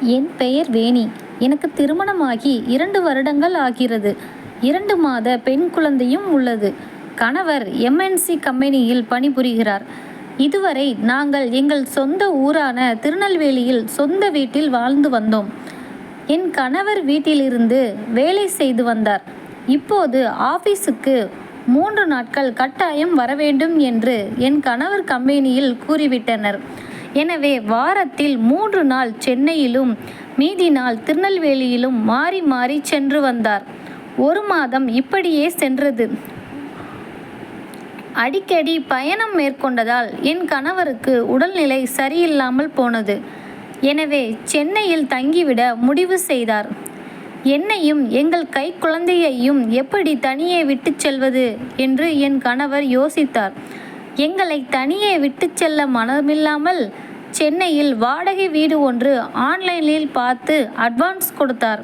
என் பெயர் வேணி. எனக்கு திருமணமாகி இரண்டு வருடங்கள் ஆகிறது. இரண்டு மாத பெண் குழந்தையும் உள்ளது. கணவர் எம்என்சி கம்பெனியில் பணிபுரிகிறார். இதுவரை நாங்கள் எங்கள் சொந்த ஊரான திருநெல்வேலியில் சொந்த வீட்டில் வாழ்ந்து வந்தோம். என் கணவர் வீட்டிலிருந்து வேலை செய்து வந்தார். இப்போது ஆபீஸுக்கு மூன்று நாட்கள் கட்டாயம் வர வேண்டும் என்று என் கணவர் கம்பெனியில் கூறிவிட்டனர். எனவே வாரத்தில் மூன்று நாள் சென்னையிலும் மீதி நாள் திருநெல்வேலியிலும் மாறி மாறி சென்று வந்தார். ஒரு மாதம் இப்படியே சென்றது. அடிக்கடி பயணம் மேற்கொண்டதால் என் கணவருக்கு உடல்நிலை சரியில்லாமல் போனது. எனவே சென்னையில் தங்கிவிட முடிவு செய்தார். என்னையும் எங்கள் கை குழந்தையையும் எப்படி தனியே விட்டுச் செல்வது என்று என் கணவர் யோசித்தார். எங்களை தனியே விட்டுச் செல்ல மனமில்லாமல் சென்னையில் வாடகை வீடு ஒன்று ஆன்லைனில் பார்த்து அட்வான்ஸ் கொடுத்தார்.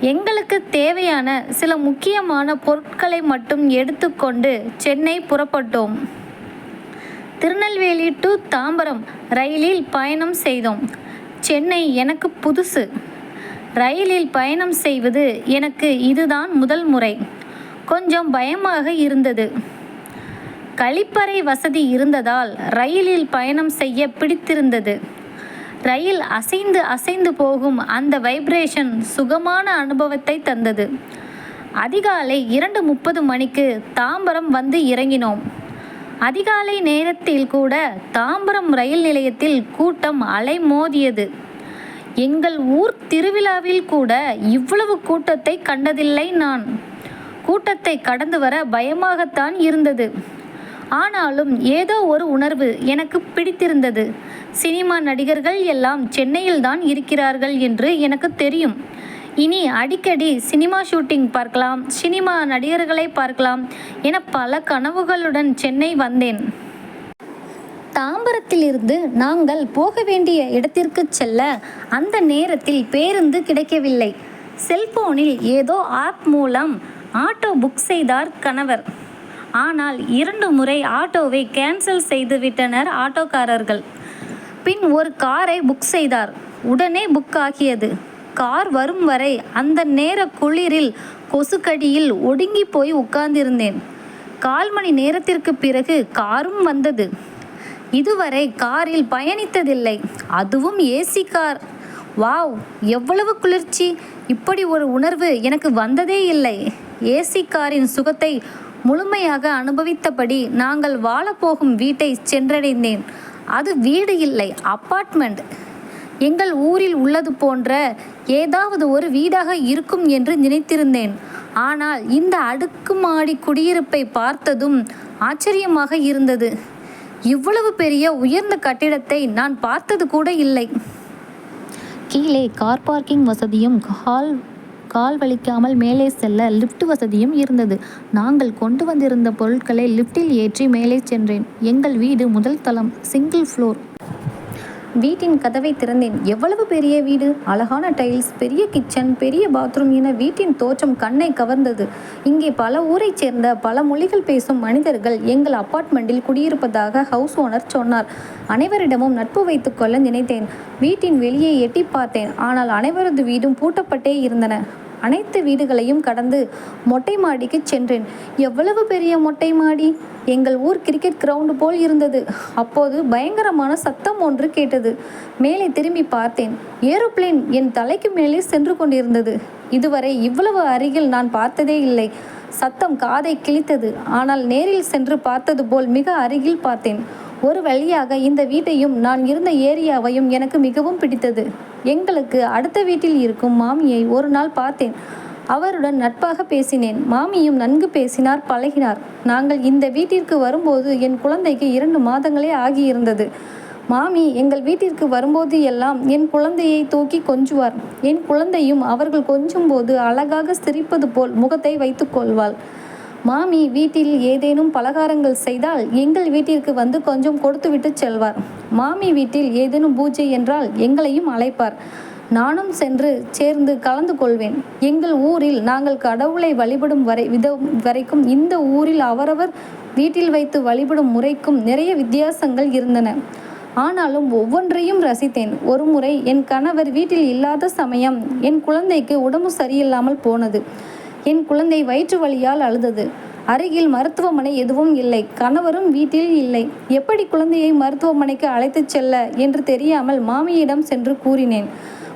எங்களுக்கு தேவையான சில முக்கியமான பொருட்களை மட்டும் எடுத்துக்கொண்டு சென்னை புறப்பட்டோம். திருநெல்வேலி டு தாம்பரம் ரயிலில் பயணம் செய்தோம். சென்னை எனக்கு புதுசு. ரயிலில் பயணம் செய்வது எனக்கு இதுதான் முதல் முறை. கொஞ்சம் பயமாக இருந்தது. கழிப்பறை வசதி இருந்ததால் ரயிலில் பயணம் செய்ய பிடித்திருந்தது. ரயில் அசைந்து அசைந்து போகும் அந்த வைப்ரேஷன் சுகமான அனுபவத்தை தந்தது. அதிகாலை இரண்டு முப்பது மணிக்கு தாம்பரம் வந்து இறங்கினோம். அதிகாலை நேரத்தில் கூட தாம்பரம் ரயில் நிலையத்தில் கூட்டம் அலைமோதியது. எங்கள் ஊர் திருவிழாவில் கூட இவ்வளவு கூட்டத்தை கண்டதில்லை நான். கூட்டத்தை கடந்து வர பயமாகத்தான் இருந்தது. ஆனாலும் ஏதோ ஒரு உணர்வு எனக்கு பிடித்திருந்தது. சினிமா நடிகர்கள் எல்லாம் சென்னையில்தான் இருக்கிறார்கள் என்று எனக்கு தெரியும். இனி அடிக்கடி சினிமா ஷூட்டிங் பார்க்கலாம் சினிமா நடிகர்களை பார்க்கலாம் என பல கனவுகளுடன் சென்னை வந்தேன். தாம்பரத்திலிருந்து நாங்கள் போக வேண்டிய இடத்திற்கு செல்ல அந்த நேரத்தில் பேருந்து கிடைக்கவில்லை. செல்போனில் ஏதோ ஆப் மூலம் ஆட்டோ புக் செய்தார் கணவர். ஆனால் இரண்டு முறை ஆட்டோவை கேன்சல் செய்து விட்டனர் ஆட்டோக்காரர்கள். பின் ஒரு காரை புக் செய்தார். உடனே புக் ஆகியது. கார் வரும் வரை அந்த நேர குளிரில் கொசுக்கடியில் ஒடுங்கி போய் உட்கார்ந்திருந்தேன். கால் மணி நேரத்திற்கு பிறகு காரும் வந்தது. இதுவரை காரில் பயணித்ததில்லை. அதுவும் ஏசி கார். வாவ் எவ்வளவு குளிர்ச்சி. இப்படி ஒரு உணர்வு எனக்கு வந்ததே இல்லை. ஏசி காரின் சுகத்தை முழுமையாக அனுபவித்தபடி நாங்கள் வாழப்போகும் வீட்டை சென்றடைந்தேன். அது வீடு இல்லை அப்பார்ட்மெண்ட் எங்கள் ஊரில் உள்ளது போன்ற ஏதாவது ஒரு வீடாக இருக்கும் என்று நினைத்திருந்தேன். ஆனால் இந்த அடுக்குமாடி குடியிருப்பை பார்த்ததும் ஆச்சரியமாக இருந்தது. இவ்வளவு பெரிய உயர்ந்த கட்டிடத்தை நான் பார்த்தது கூட இல்லை. கீழே கார் பார்க்கிங் வசதியும் ஹால் கால் வலிக்காமல் மேலே செல்ல லிஃப்ட் வசதியும் இருந்தது. நாங்கள் கொண்டு வந்திருந்த பொருட்களை லிஃப்ட்டில் ஏற்றி மேலே சென்றேன். எங்கள் வீடு முதல் தளம் சிங்கிள் ஃப்ளோர். வீட்டின் கதவை திறந்தேன். எவ்வளவு பெரிய வீடு? அழகான டைல்ஸ் பெரிய கிச்சன் பெரிய பாத்ரூம் என வீட்டின் தோற்றம் கண்ணை கவர்ந்தது. இங்கே பல ஊரைச் சேர்ந்த பல மொழிகள் பேசும் மனிதர்கள் எங்கள் அப்பார்ட்மெண்ட்டில் குடியிருப்பதாக ஹவுஸ் ஓனர் சொன்னார். அனைவரிடமும் நட்பு வைத்துக்கொள்ள நினைத்தேன். வீட்டின் வெளியே எட்டி பார்த்தேன். ஆனால் அனைவரது வீடும் பூட்டப்பட்டே இருந்தன. அனைத்து வீடுகளையும் கடந்து மொட்டை மாடிக்கு சென்றேன். எவ்வளவு பெரிய மொட்டை மாடி? எங்கள் ஊர் கிரிக்கெட் கிரவுண்டு போல் இருந்தது. அப்போது பயங்கரமான சத்தம் ஒன்று கேட்டது. மேலே திரும்பி பார்த்தேன். ஏரோப்ளேன் என் தலைக்கு மேலே சென்று கொண்டிருந்தது. இதுவரை இவ்வளவு அருகில் நான் பார்த்ததே இல்லை. சத்தம் காதை கிழித்தது. ஆனால் நேரில் சென்று பார்த்தது போல் மிக அருகில் பார்த்தேன். ஒரு வழியாக இந்த வீட்டையும் நான் இருந்த ஏரியாவையும் எனக்கு மிகவும் பிடித்தது. எங்களுக்கு அடுத்த வீட்டில் இருக்கும் மாமியை ஒரு நாள் பார்த்தேன். அவருடன் நட்பாக பேசினேன். மாமியும் நன்கு பேசினார் பழகினார். நாங்கள் இந்த வீட்டிற்கு வரும்போது என் குழந்தைக்கு இரண்டு மாதங்களே ஆகியிருந்தது. மாமி எங்கள் வீட்டிற்கு வரும்போது எல்லாம் என் குழந்தையை தூக்கி கொஞ்சுவார். என் குழந்தையும் அவர்கள் கொஞ்சும்போது அழகாக சிரிப்பது போல் முகத்தை வைத்துக்கொள்வாள் கொள்வாள். மாமி வீட்டில் ஏதேனும் பலகாரங்கள் செய்தால் எங்கள் வீட்டிற்கு வந்து கொஞ்சம் கொடுத்துவிட்டு செல்வார். மாமி வீட்டில் ஏதேனும் பூஜை என்றால் எங்களையும் அழைப்பார். நானும் சென்று சேர்ந்து கலந்து கொள்வேன். எங்கள் ஊரில் நாங்கள் கடவுளை வழிபடும் வரை வித வரைக்கும் இந்த ஊரில் அவரவர் வீட்டில் வைத்து வழிபடும் முறைக்கும் நிறைய வித்தியாசங்கள் இருந்தன. ஆனாலும் ஒவ்வொன்றையும் ரசித்தேன். ஒருமுறை என் கணவர் வீட்டில் இல்லாத சமயம் என் குழந்தைக்கு உடம்பு சரியில்லாமல் போனது. என் குழந்தை வயிற்று வலியால் அழுதது. அருகில் மருத்துவமனை எதுவும் இல்லை. கணவரும் வீட்டில் இல்லை. எப்படி குழந்தையை மருத்துவமனைக்கு அழைத்துச் செல்ல என்று தெரியாமல் மாமியிடம் சென்று கூறினேன்.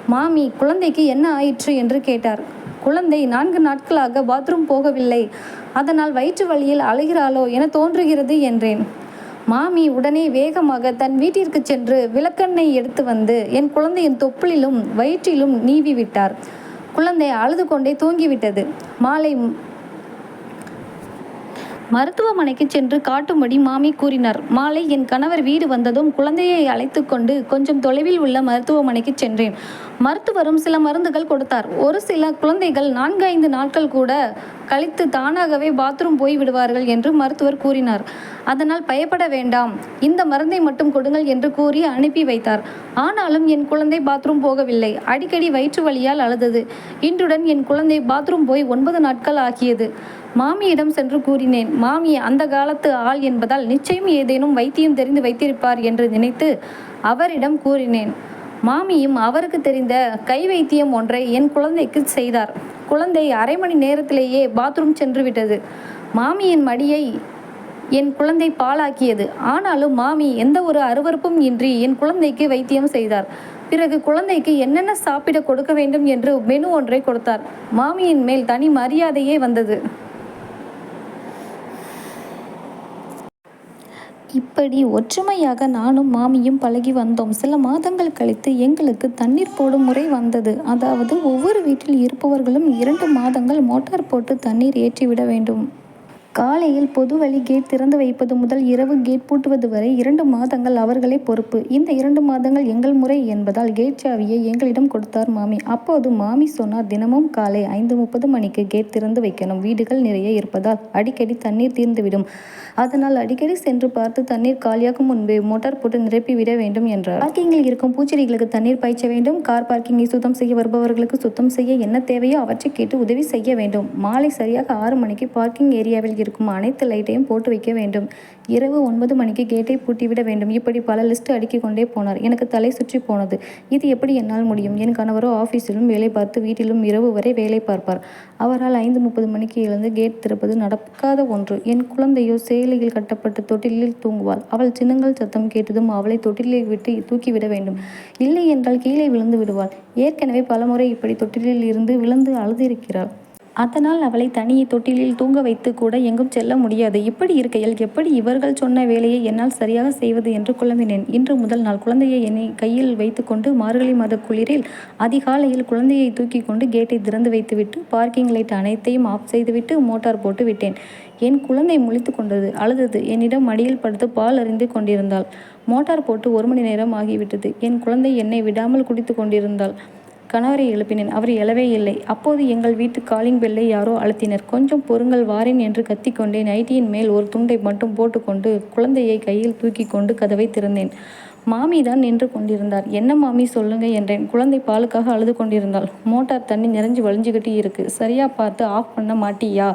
மாமி குழந்தைக்கு என்ன ஆயிற்று என்று கேட்டார். குழந்தை நான்கு நாட்களாக பாத்ரூம் போகவில்லை. அதனால் வயிற்று வழியில் அழுகிறாளோ என தோன்றுகிறது என்றேன். மாமி உடனே வேகமாக தன் வீட்டிற்கு சென்று விளக்கெண்ணெய் எடுத்து வந்து என் குழந்தையின் தொப்புளிலும் வயிற்றிலும் நீவி விட்டார். குழந்தை அழுது கொண்டே தூங்கிவிட்டது. மாலை மருத்துவமனைக்கு சென்று காட்டும்படி மாமி கூறினார். மாலை என் கணவர் வீடு வந்ததும் குழந்தையை அழைத்து கொண்டு கொஞ்சம் தொலைவில் உள்ள மருத்துவமனைக்கு சென்றேன். மருத்துவரும் சில மருந்துகள் கொடுத்தார். ஒரு சில குழந்தைகள் நான்கு ஐந்து நாட்கள் கூட கழித்து தானாகவே பாத்ரூம் போய் விடுவார்கள் என்று மருத்துவர் கூறினார். அதனால் பயப்பட வேண்டாம். இந்த மருந்தை மட்டும் கொடுங்கள் என்று கூறி அனுப்பி வைத்தார். ஆனாலும் என் குழந்தை பாத்ரூம் போகவில்லை. அடிக்கடி வயிற்று வழியால் அழுதது. இன்றுடன் என் குழந்தை பாத்ரூம் போய் ஒன்பது நாட்கள் ஆகியது. மாமியிடம் சென்று கூறினேன் மாமி அந்த காலத்து ஆள் என்பதால் நிச்சயம் ஏதேனும் வைத்தியம் தெரிந்து வைத்திருப்பார் என்று நினைத்து அவரிடம் கூறினேன். மாமியும் அவருக்கு தெரிந்த கை வைத்தியம் ஒன்றை என் குழந்தைக்கு செய்தார். குழந்தை அரை மணி நேரத்திலேயே பாத்ரூம் சென்று விட்டது. மாமியின் மடியை என் குழந்தை பாழாக்கியது. ஆனாலும் மாமி எந்த ஒரு அருவருப்பும் இன்றி என் குழந்தைக்கு வைத்தியம் செய்தார். பிறகு குழந்தைக்கு என்னென்ன சாப்பிட கொடுக்க வேண்டும் என்று மெனு ஒன்றை கொடுத்தார். மாமியின் மேல் தனி மரியாதையே வந்தது. இப்படி ஒற்றுமையாக நானும் மாமியும் பழகி வந்தோம். சில மாதங்கள் கழித்து எங்களுக்கு தண்ணீர் போடும் முறை வந்தது. அதாவது ஒவ்வொரு வீட்டில் இருப்பவர்களும் இரண்டு மாதங்கள் மோட்டார் போட்டு தண்ணீர் ஏற்றிவிட வேண்டும். காலையில் பொது வழி கேட் திறந்து வைப்பது முதல் இரவு கேட் பூட்டுவது வரை இரண்டு மாதங்கள் அவர்களே பொறுப்பு. இந்த இரண்டு மாதங்கள் எங்கள் முறை என்பதால் கேட் சாவியை எங்களிடம் கொடுத்தார் மாமி. அப்போது மாமி சொன்னார் தினமும் காலை ஐந்து முப்பது மணிக்கு கேட் திறந்து வைக்கணும். வீடுகள் நிறைய இருப்பதால் அடிக்கடி தண்ணீர் தீர்ந்துவிடும். அதனால் அடிக்கடி சென்று பார்த்து தண்ணீர் காலியாகும் முன்பே மோட்டார் போட்டு நிரப்பி விட வேண்டும் என்றார். பார்க்கிங்கில் இருக்கும் பூச்செடிகளுக்கு தண்ணீர் பாய்ச்ச வேண்டும். கார் பார்க்கிங்கை சுத்தம் செய்ய வருபவர்களுக்கு சுத்தம் செய்ய என்ன தேவையோ அவற்றை கேட்டு உதவி செய்ய வேண்டும். மாலை சரியாக ஆறு மணிக்கு பார்க்கிங் ஏரியாவில் இருக்கும். அனைத்து லைட்டையும் போட்டு வைக்க வேண்டும். இரவு ஒன்பது மணிக்கு கேட்டை பூட்டிவிட வேண்டும். இப்படி பல லிஸ்ட் அடுக்கிக் கொண்டே போனார். எனக்கு தலை சுற்றி போனது. இது எப்படி என்னால் முடியும்? என் கணவரோ ஆஃபீஸிலும் வேலை பார்த்து வீட்டிலும் இரவு வரை வேலை பார்ப்பார். அவரால் ஐந்து முப்பது மணிக்கு எழுந்து கேட் திறப்பது நடக்காத ஒன்று. என் குழந்தையோ சேலையில் கட்டப்பட்ட தொட்டிலில் தூங்குவாள். அவள் சின்னங்கள் சத்தம் கேட்டதும் அவளை தொட்டிலில் விட்டு தூக்கிவிட வேண்டும். இல்லை என்றால் கீழே விழுந்து விடுவாள். ஏற்கனவே பலமுறை இப்படி தொட்டிலில் இருந்து விழுந்து அழுதிருக்கிறாள். அதனால் அவளை தனியே தொட்டிலில் தூங்க வைத்து கூட எங்கும் செல்ல முடியாது. இப்படி இருக்கையில் எப்படி இவர்கள் சொன்ன வேலையை என்னால் சரியாக செய்வது என்று குழம்பினேன். இன்று முதல் நாள் குழந்தையை என்னை கையில் வைத்துக்கொண்டு மார்கழி மாத குளிரில் அதிகாலையில் குழந்தையை தூக்கி கொண்டு கேட்டை திறந்து வைத்துவிட்டு பார்க்கிங் லைட் அனைத்தையும் ஆஃப் செய்துவிட்டு மோட்டார் போட்டு விட்டேன். என் குழந்தை முழித்து கொண்டது அழுதது. என்னிடம் மடியில் படுத்து பால் அறிந்து கொண்டிருந்தாள். மோட்டார் போட்டு ஒரு மணி நேரம் ஆகிவிட்டது. என் குழந்தை என்னை விடாமல் குடித்து கொண்டிருந்தாள். கணவரை எழுப்பினேன். அவர் எழவே இல்லை. அப்போது எங்கள் வீட்டு காலிங் பெல்லை யாரோ அழுத்தினர். கொஞ்சம் பொறுங்கள் வாரேன் என்று கத்திக்கொண்டே நைட்டியின் மேல் ஒரு துண்டை மட்டும் போட்டுக்கொண்டு குழந்தையை கையில் தூக்கி கொண்டு கதவை திறந்தேன். மாமி தான் நின்று கொண்டிருந்தார். என்ன மாமி சொல்லுங்க என்றேன். குழந்தை பாலுக்காக அழுது கொண்டிருந்தாள். மோட்டார் தண்ணி நிறைஞ்சு வழிஞ்சுக்கிட்டே இருக்கு. சரியா பார்த்து ஆஃப் பண்ண மாட்டியா?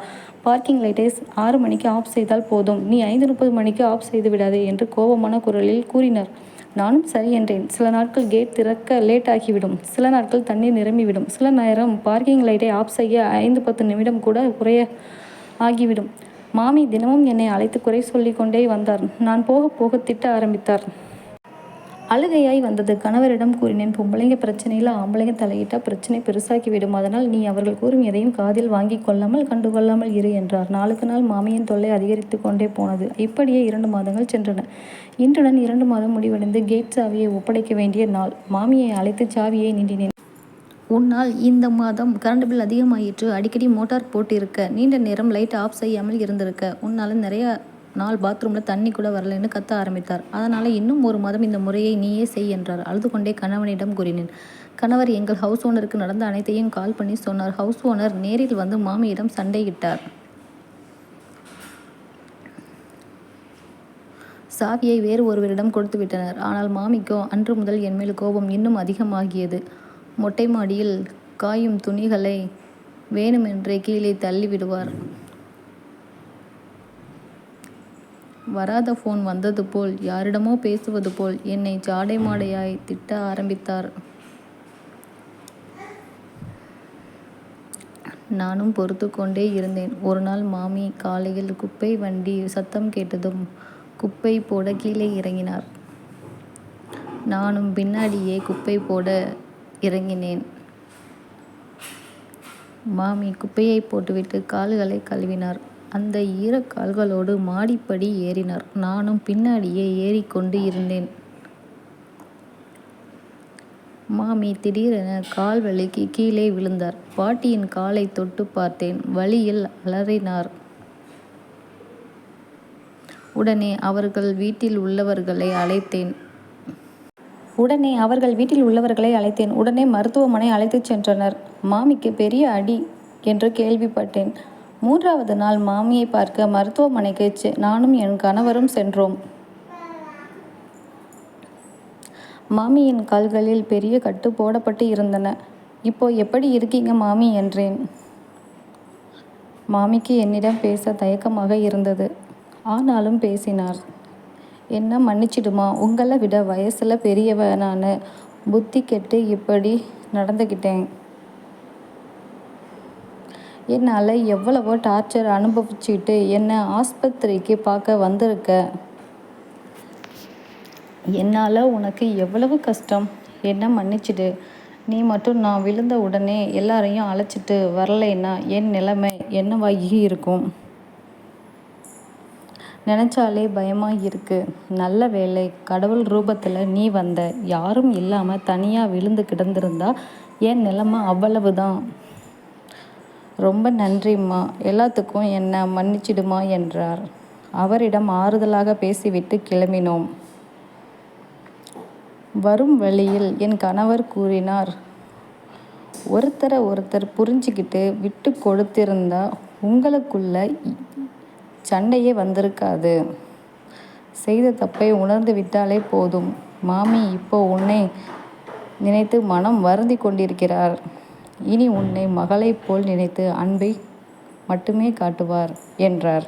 பார்க்கிங் லைட்டை ஆறு மணிக்கு ஆஃப் செய்தால் போதும். நீ ஐந்து முப்பது மணிக்கு ஆஃப் செய்து விடாதே என்று கோபமான குரலில் கூறினார். நானும் சரி என்றேன். சில நாட்கள் கேட் திறக்க லேட் ஆகிவிடும். சில நாட்கள் தண்ணீர் நிரம்பிவிடும். சில நேரம் பார்க்கிங் லைட்டை ஆஃப் செய்ய ஐந்து பத்து நிமிடம் கூட குறைய ஆகிவிடும். மாமி தினமும் என்னை அழைத்து குறை சொல்லிக்கொண்டே வந்தார். நான் போக போக திட்ட ஆரம்பித்தார். அழுகையாய் வந்தது. கணவரிடம் கூறினேன் பொம்பளைங்க பிரச்சனையில் ஆம்பளைங்க தலையிட்டால் பிரச்சனை பெருசாக்கி விடும். அதனால் நீ அவர்கள் கூறும் எதையும் காதில் வாங்கி கொள்ளாமல் கண்டுகொள்ளாமல் இரு என்றார். நாளுக்கு நாள் மாமியின் தொல்லை அதிகரித்து கொண்டே போனது. இப்படியே இரண்டு மாதங்கள் சென்றன. இன்றுடன் இரண்டு மாதம் முடிவடைந்து கேட் சாவியை ஒப்படைக்க வேண்டிய நாள். மாமியை அழைத்து சாவியை நீண்டினேன். உன்னால் இந்த மாதம் கரண்ட் பில் அதிகமாயிற்று. அடிக்கடி மோட்டார் போட்டிருக்க. நீண்ட நேரம் லைட் ஆஃப் செய்யாமல் இருந்திருக்க. உன்னால் நிறைய நாள் பாத்ரூமில் தண்ணி கூட வரலைன்னு கத்த ஆரம்பித்தார். அதனால் இன்னும் ஒரு மாதம் இந்த முறையை நீயே செய் என்றார். அழுது கொண்டே கணவனிடம் கூறினேன். கணவர் எங்கள் ஹவுஸ் ஓனருக்கு நடந்த அனைத்தையும் கால் பண்ணி சொன்னார். ஹவுஸ் ஓனர் நேரில் வந்து மாமியிடம் சண்டையிட்டார். சாவியை வேறு ஒருவரிடம் கொடுத்து விட்டனர். ஆனால் மாமிக்கோ அன்று முதல் என் மேல் கோபம் இன்னும் அதிகமாகியது. மொட்டை மாடியில் காயும் துணிகளை வேணுமென்றே கீழே தள்ளி விடுவார் வராத ஃபோன் வந்தது போல் யாரிடமோ பேசுவது போல் என்னை ஜாடை மாடையாய் திட்ட ஆரம்பித்தார். நானும் பொறுத்து கொண்டே இருந்தேன். ஒரு நாள் மாமி காலையில் குப்பை வண்டி சத்தம் கேட்டதும் குப்பை போட கீழே இறங்கினார். நானும் பின்னாடியே குப்பை போட இறங்கினேன். மாமி குப்பையை போட்டுவிட்டு கால்களை கழுவினார். அந்த ஈரக் கால்களோடு மாடிப்படி ஏறினார். நானும் பின்னாடியே ஏறிக்கொண்டு இருந்தேன். மாமி திடீரென கால் வலிக்கு கீழே விழுந்தார். பாட்டியின் காலை தொட்டு பார்த்தேன். வழியில் அலறினார். உடனே அவர்கள் வீட்டில் உள்ளவர்களை அழைத்தேன். உடனே அவர்கள் வீட்டில் உள்ளவர்களை அழைத்தேன். உடனே மருத்துவமனை அழைத்துச் சென்றனர். மாமிக்கு பெரிய அடி என்று கேள்விப்பட்டேன். மூன்றாவது நாள் மாமியை பார்க்க மருத்துவமனைக்கு நானும் என் கணவரும் சென்றோம். மாமியின் கால்களில் பெரிய கட்டு போடப்பட்டு இருந்தன. இப்போ எப்படி இருக்கீங்க மாமி? என்றேன். மாமிக்கு என்னிடம் பேச தயக்கமாக இருந்தது. ஆனாலும் பேசினார். என்ன மன்னிச்சிடுமா உங்களை விட வயசில் பெரியவ நான் புத்தி கெட்டு இப்படி நடந்துக்கிட்டேன் என்னால் எவ்வளவோ டார்ச்சர் அனுபவிச்சுட்டு என்னை ஆஸ்பத்திரிக்கு பார்க்க வந்திருக்க. என்னால் உனக்கு எவ்வளவு கஷ்டம்? என்ன மன்னிச்சிடு. நீ மட்டும் நான் விழுந்த உடனே எல்லாரையும் அழைச்சிட்டு வரலைன்னா என் நிலைமை என்னவாகி இருக்கும்? நினச்சாலே பயமாக இருக்குது நல்ல வேலை கடவுள் ரூபத்தில் நீ வந்த யாரும் இல்லாமல் தனியாக விழுந்து கிடந்திருந்தா என் நிலைமை அவ்வளவுதான். ரொம்ப நன்றிம்மா. எல்லாத்துக்கும் என்னை மன்னிச்சிடுமா என்றார். அவரிடம் ஆறுதலாக பேசிவிட்டு கிளம்பினோம். வரும் வழியில் என் கணவர் கூறினார் ஒருத்தரை ஒருத்தர் புரிஞ்சுக்கிட்டு விட்டு கொடுத்திருந்தா உங்களுக்குள்ள சண்டையே வந்திருக்காது. செய்த தப்பை உணர்ந்து விட்டாலே போதும். மாமி இப்போ உன்னை நினைத்து மனம் வருந்தி கொண்டிருக்கிறார். இனி உன்னை மகளைப் போல் நினைத்து அன்பை மட்டுமே காட்டுவார் என்றார்.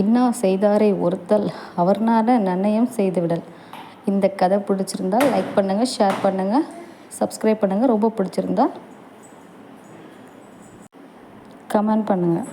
இன்னா செய்தாரை ஒருத்தல் அவர்னால நன்னயம் செய்துவிடல். இந்த கதை பிடிச்சிருந்தால் லைக் பண்ணுங்கள் ஷேர் பண்ணுங்கள் சப்ஸ்கிரைப் பண்ணுங்கள் ரொம்ப பிடிச்சிருந்தால் கமெண்ட் பண்ணுங்கள்